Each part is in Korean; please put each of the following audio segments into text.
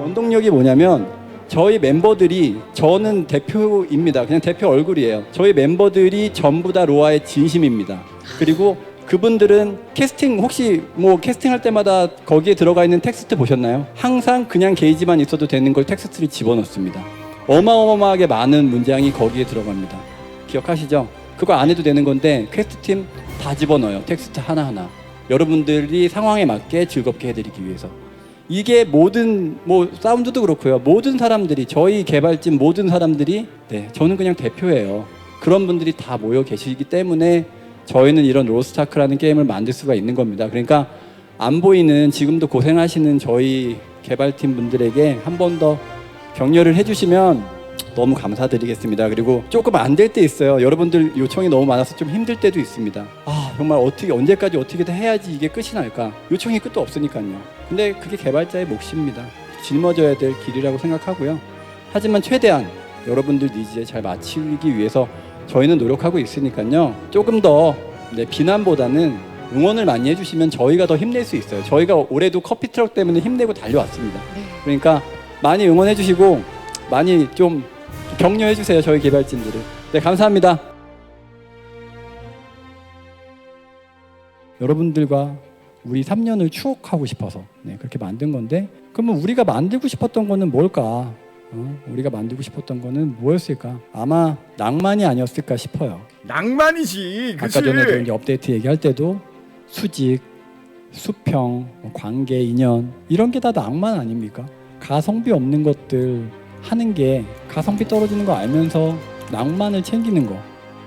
원동력이 뭐냐면 저희 멤버들이 저는 대표입니다. 그냥 대표 얼굴이에요. 저희 멤버들이 전부 다 로아의 진심입니다. 그리고 그분들은 캐스팅 혹시 뭐 캐스팅할 때마다 거기에 들어가 있는 텍스트 보셨나요? 항상 그냥 게이지만 있어도 되는 걸 텍스트를 집어넣습니다. 어마어마하게 많은 문장이 거기에 들어갑니다. 기억하시죠? 그거 안 해도 되는 건데 퀘스트 팀 다 집어넣어요. 텍스트 하나하나. 여러분들이 상황에 맞게 즐겁게 해드리기 위해서. 이게 모든 뭐 사운드도 그렇고요. 모든 사람들이 저희 개발진 모든 사람들이 네 저는 그냥 대표예요. 그런 분들이 다 모여 계시기 때문에 저희는 이런 로스타크라는 게임을 만들 수가 있는 겁니다. 그러니까 안 보이는 지금도 고생하시는 저희 개발팀 분들에게 한 번 더 격려를 해주시면 너무 감사드리겠습니다. 그리고 조금 안 될 때 있어요. 여러분들 요청이 너무 많아서 좀 힘들 때도 있습니다. 아 정말 어떻게 언제까지 어떻게든 해야지 이게 끝이 날까? 요청이 끝도 없으니까요. 근데 그게 개발자의 몫입니다. 짊어져야 될 길이라고 생각하고요. 하지만 최대한 여러분들 니즈에 잘 맞추기 위해서 저희는 노력하고 있으니까요. 조금 더 네, 비난보다는 응원을 많이 해주시면 저희가 더 힘낼 수 있어요. 저희가 올해도 커피 트럭 때문에 힘내고 달려왔습니다. 그러니까 많이 응원해 주시고 많이 좀 격려해 주세요. 저희 개발진들을. 네, 감사합니다. 여러분들과 우리 3년을 추억하고 싶어서 네, 그렇게 만든 건데 그러면 우리가 만들고 싶었던 거는 뭘까? 어? 우리가 만들고 싶었던 거는 뭐였을까? 아마 낭만이 아니었을까 싶어요. 낭만이지. 그치? 아까 전에도 이제 업데이트 얘기할 때도 수직, 수평, 뭐 관계, 인연 이런 게 다 낭만 아닙니까? 가성비 없는 것들 하는 게 가성비 떨어지는 거 알면서 낭만을 챙기는 거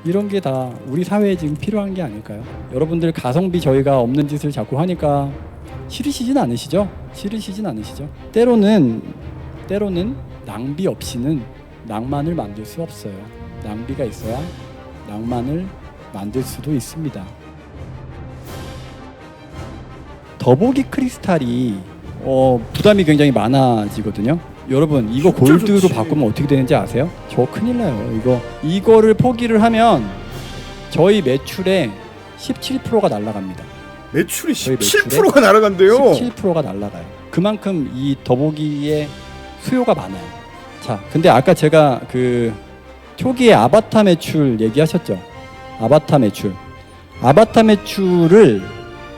이런 게 다 우리 사회에 지금 필요한 게 아닐까요? 여러분들 가성비 저희가 없는 짓을 자꾸 하니까 싫으시진 않으시죠? 싫으시진 않으시죠? 때로는 때로는 낭비 없이는 낭만을 만들 수 없어요. 낭비가 있어야 낭만을 만들 수도 있습니다. 더보기 크리스탈이 어, 부담이 굉장히 많아지거든요. 여러분 이거 골드로 좋지. 바꾸면 어떻게 되는지 아세요? 저 큰일 나요. 이거 이거를 포기를 하면 저희 매출의 17%가 날아갑니다. 매출이 저희 17%가 날아간대요. 17%가 날아가요. 그만큼 이 더보기에 수요가 많아요. 자, 근데 아까 제가 그 초기에 아바타 매출 얘기하셨죠? 아바타 매출. 아바타 매출을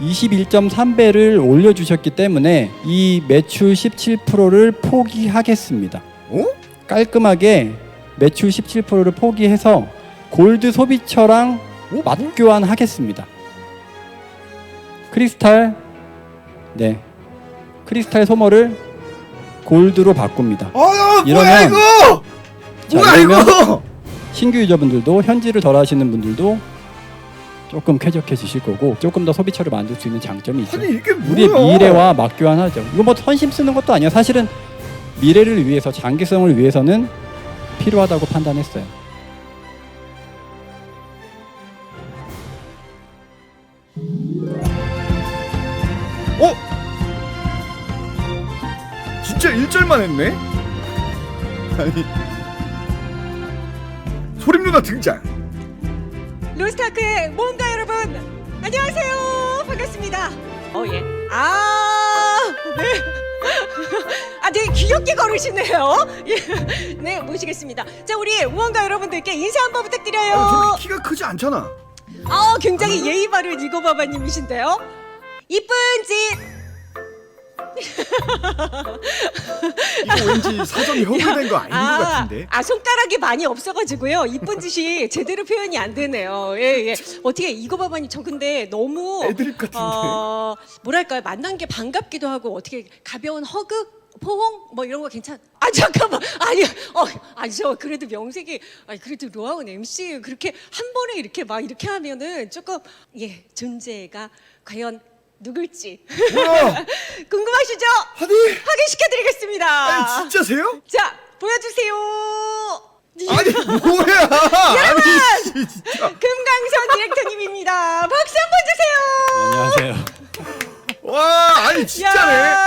21.3배를 올려주셨기 때문에 이 매출 17%를 포기하겠습니다. 어? 깔끔하게 매출 17%를 포기해서 골드 소비처랑 어? 맞교환하겠습니다. 크리스탈 네 크리스탈 소머를 골드로 바꿉니다. 아, 뭐야 이러면- 이거? 자, 뭐야 이러면 이거? 신규 유저분들도 현질을 덜 하시는 분들도 조금 쾌적해지실 거고 조금 더 소비처를 만들 수 있는 장점이 있죠. 아니 이게 뭐야? 우리의 미래와 맞교환하죠. 이거 뭐 헌심 쓰는 것도 아니야. 사실은 미래를 위해서 장기성을 위해서는 필요하다고 판단했어요. 어? 진짜 1절만 했네? 아니 소림 누나 등장. 로스타크의 모험가 여러분 안녕하세요 반갑습니다 어예 아 네. 아, 되게 귀엽게 걸으시네요. 예. 네, 모시겠습니다. 자, 우리 모험가 여러분들께 인사 한번 부탁드려요. 저렇게 키가 크지 않잖아. 아, 굉장히 예의 바른 이고바바님이신데요. 이쁜 집. 이거 왠지 사전이 허물된 거 아닌 것 같은데. 아 손가락이 많이 없어가지고요. 이쁜 짓이 제대로 표현이 안 되네요. 예, 예. 어떻게 이거 봐봐니 저 근데 너무 애드립 같은데. 어, 뭐랄까요 만난 게 반갑기도 하고 어떻게 가벼운 허그 포옹 뭐 이런 거 괜찮? 아 잠깐만 아니 어 아니 저 그래도 명색이 아니 그래도 로아운 MC 그렇게 한 번에 이렇게 막 이렇게 하면은 조금 예 존재가 과연 누굴지 뭐야? 궁금하시죠? 아니, 확인시켜드리겠습니다. 아니 진짜세요? 자, 보여주세요. 아니 뭐야? 아니 씨, 진짜. 금강선 디렉터님입니다. 박수 한 번 주세요. 안녕하세요. 와 아니 진짜네. 야.